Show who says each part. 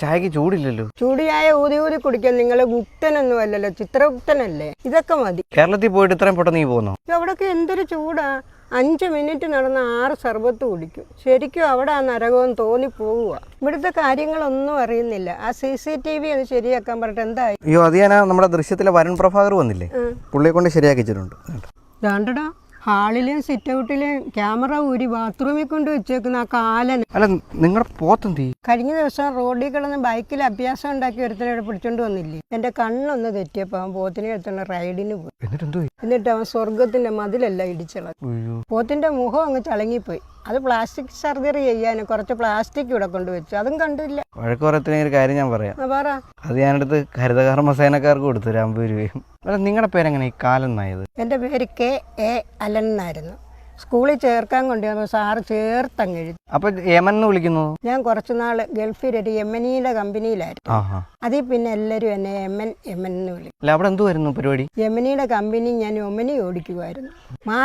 Speaker 1: ചായക്ക് ചൂടില്ലല്ലോ.
Speaker 2: ചൂടിയായ ഊതി ഊതി കുടിക്കാൻ നിങ്ങൾ ഗുപ്തനൊന്നും അല്ലല്ലോ ചിത്രഗുപ്തനല്ലേ? ഇതൊക്കെ മതി.
Speaker 1: കേരളത്തിൽ പോയിട്ട് ഇത്രയും പെട്ടെന്ന് നീ പോകുന്നോ
Speaker 2: അവിടെയൊക്കെ എന്തൊരു ചൂടാ. അഞ്ച് മിനിറ്റ് നടന്ന ആറ് സർബത്ത് കുടിക്കും. ശരിക്കും അവിടെ ആ നരകവും തോന്നി പോവുക ഇവിടുത്തെ കാര്യങ്ങളൊന്നും അറിയുന്നില്ല. ആ സി സി ടി വി അത് ശരിയാക്കാൻ പറഞ്ഞിട്ട് എന്തായി?
Speaker 1: അയ്യോ അത് ഞാൻ നമ്മുടെ ദൃശ്യത്തിലെ വരുൺ പ്രഭാകർ വന്നില്ലേ? പുള്ളിയെ കൊണ്ട് ശരിയാക്കിച്ചിട്ടുണ്ട്.
Speaker 2: ദാണ്ടടാ ഹാളിലെയും സിറ്റ് ഔട്ടിലെയും ക്യാമറ ഊരി ബാത്റൂമിൽ കൊണ്ട് വെച്ചേക്കുന്ന ആ കാലൻ.
Speaker 1: അല്ല നിങ്ങളുടെ പോത്തെന്തി
Speaker 2: കഴിഞ്ഞ ദിവസം റോഡിൽ കിടന്ന് ബൈക്കിൽ അഭ്യാസം ഉണ്ടാക്കി ഒരുത്തനെ ഇവിടെ പിടിച്ചോണ്ട് വന്നില്ലേ. എന്റെ കണ്ണൊന്ന് തെറ്റിയപ്പോ അവൻ പോത്തിനെ എടുത്തോണ്ട് റൈഡിന് പോയി.
Speaker 1: എന്നിട്ട്
Speaker 2: അവൻ സ്വർഗത്തിന്റെ മതിലല്ല
Speaker 1: ഇടിച്ചളത്
Speaker 2: പോത്തിന്റെ മുഖം അങ്ങ് ചളങ്ങിപ്പോയി. അത് പ്ലാസ്റ്റിക് സർജറി ചെയ്യാൻ കുറച്ച് പ്ലാസ്റ്റിക് ഇവിടെ കൊണ്ടുവച്ചു. അതും കണ്ടില്ല.
Speaker 1: വഴക്ക് ഒരു കാര്യം ഞാൻ പറയാം.
Speaker 2: ആ പറ.
Speaker 1: അത് ഞാനെടുത്ത് ഹരിതകർമ്മസേനക്കാർക്ക് കൊടുത്തു ഒരു അമ്പത് രൂപയും. അല്ല നിങ്ങളുടെ പേരെങ്ങനെ ഈ കാലം നായത്?
Speaker 2: എന്റെ പേര് കെ എ അലൻ എന്നായിരുന്നു. സ്കൂളിൽ ചേർക്കാൻ കൊണ്ടുവന്നപ്പോൾ സാറ് ചേർത്തങ്ങ് എഴുതി.
Speaker 1: അപ്പൊ യമൻ എന്ന് വിളിക്കുന്നു?
Speaker 2: ഞാൻ കുറച്ച് നാൾ ഗൾഫിൽ ഒരു യമനിയുടെ കമ്പനിയിലായിരുന്നു
Speaker 1: ആഹാ
Speaker 2: അതിൽ പിന്നെ എല്ലാവരും എന്നെ യമൻ യമൻ എന്ന് വിളിക്കും.
Speaker 1: അല്ല അവിടെ എന്തുവായിരുന്നു പരിപാടി?
Speaker 2: യമനിയുടെ കമ്പനി ഞാൻ ഒമനി ഓടിക്കുമായിരുന്നു മാർ